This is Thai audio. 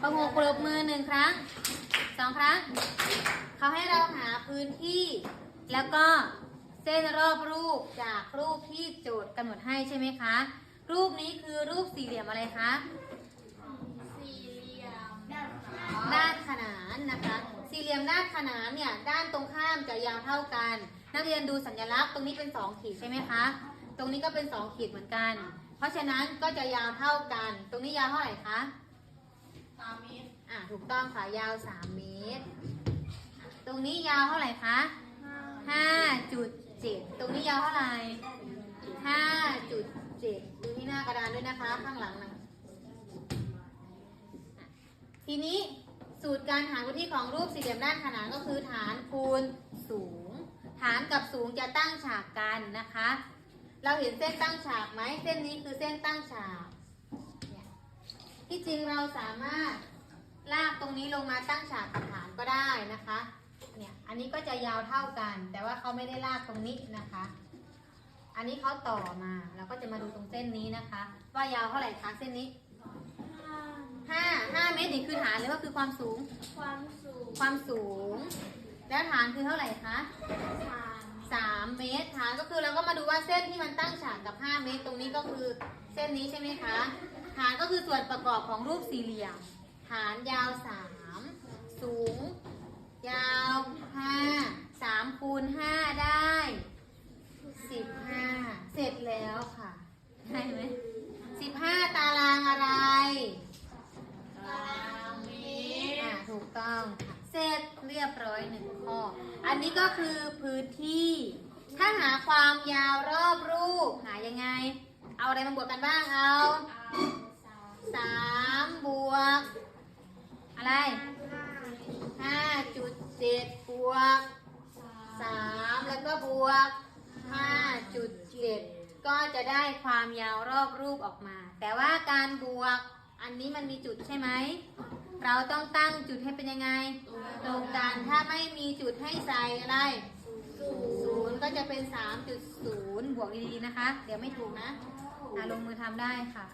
ประหูปรบมือหนึ่งครั้งสองครั้ง เขาให้เราหาพื้นที่ แล้วก็เส้นรอบรูปจากรูปที่โจทย์กำหนดให้ใช่ไหมคะ รูปนี้คือรูปสี่เหลี่ยมอะไรคะ สี่เหลี่ยมด้านขนานนะคะ สี่เหลี่ยมด้านขนานเนี่ยด้านตรงข้ามจะยาวเท่ากัน นักเรียนดูสัญลักษณ์ตรงนี้เป็นสองขีดใช่ไหมคะ ตรงนี้ก็เป็นสองขีดเหมือนกัน เพราะฉะนั้นก็จะยาวเท่ากัน ตรงนี้ยาวเท่าไหร่คะ สามเมตรอ่าถูกต้องค่ะยาว3เมตร ตรงนี้ยาวเท่าไหร่คะ5.7ตรงนี้ยาวเท่าไหร่5.7ดูที่หน้ากระดานด้วยนะคะ ข้างหลังนะทีนี้สูตรการหารพื้นที่ของรูปสี่เหลี่ยมด้านขนานก็คือฐานคูณสูง ฐานกับสูงจะตั้งฉากกันนะคะ เราเห็นเส้นตั้งฉากไหมเส้นนี้คือเส้นตั้งฉาก ที่จริงเราสามารถลากตรงนี้ลงมาตั้งฉากกับฐานก็ได้นะคะ เนี่ย อันนี้ก็จะยาวเท่ากัน แต่ว่าเขาไม่ได้ลากตรงนี้นะคะ อันนี้เขาต่อมาเราก็จะมาดูตรงเส้นนี้นะคะ ว่ายาวเท่าไหร่คะเส้นนี้ห้าห้าเมตรนี่คือฐานหรือว่าคือความสูง ความสูง ความสูง แล้วฐานคือเท่าไหร่คะสามสามเมตรฐานก็คือเราก็มาดูว่าเส้นที่มันตั้งฉากกับ5เมตร ตรงนี้ก็คือเส้นนี้ใช่ไหมคะ ฐานก็คือส่วนประกอบของรูปสี่เหลี่ยมฐานยาว3สูง ยาว5 3คูณ5ได้15เสร็จแล้วค่ะได้ไหม15ตารางอะไรตารางเมตรอ่าถูกต้องค่ะเสร็จเรียบร้อยหนึ่งข้อ อันนี้ก็คือพื้นที่ ถ้าหาความยาวรอบรูปหายังไง เอาอะไรมาบวกกันบ้างเอา อะไรห้าจุดเจ็ดบวกสามแล้วก็บวกห้าจุดเจ็ดก็จะได้ความยาวรอบรูปออกมา แต่ว่าการบวกอันนี้มันมีจุดใช่ไหม เราต้องตั้งจุดให้เป็นยังไง ตรงกันถ้าไม่มีจุดให้ใส่อะไรศูนย์ก็จะเป็น 3.0 บวกดีๆนะคะ เดี๋ยวไม่ถูกนะลงมือทำได้ค่ะ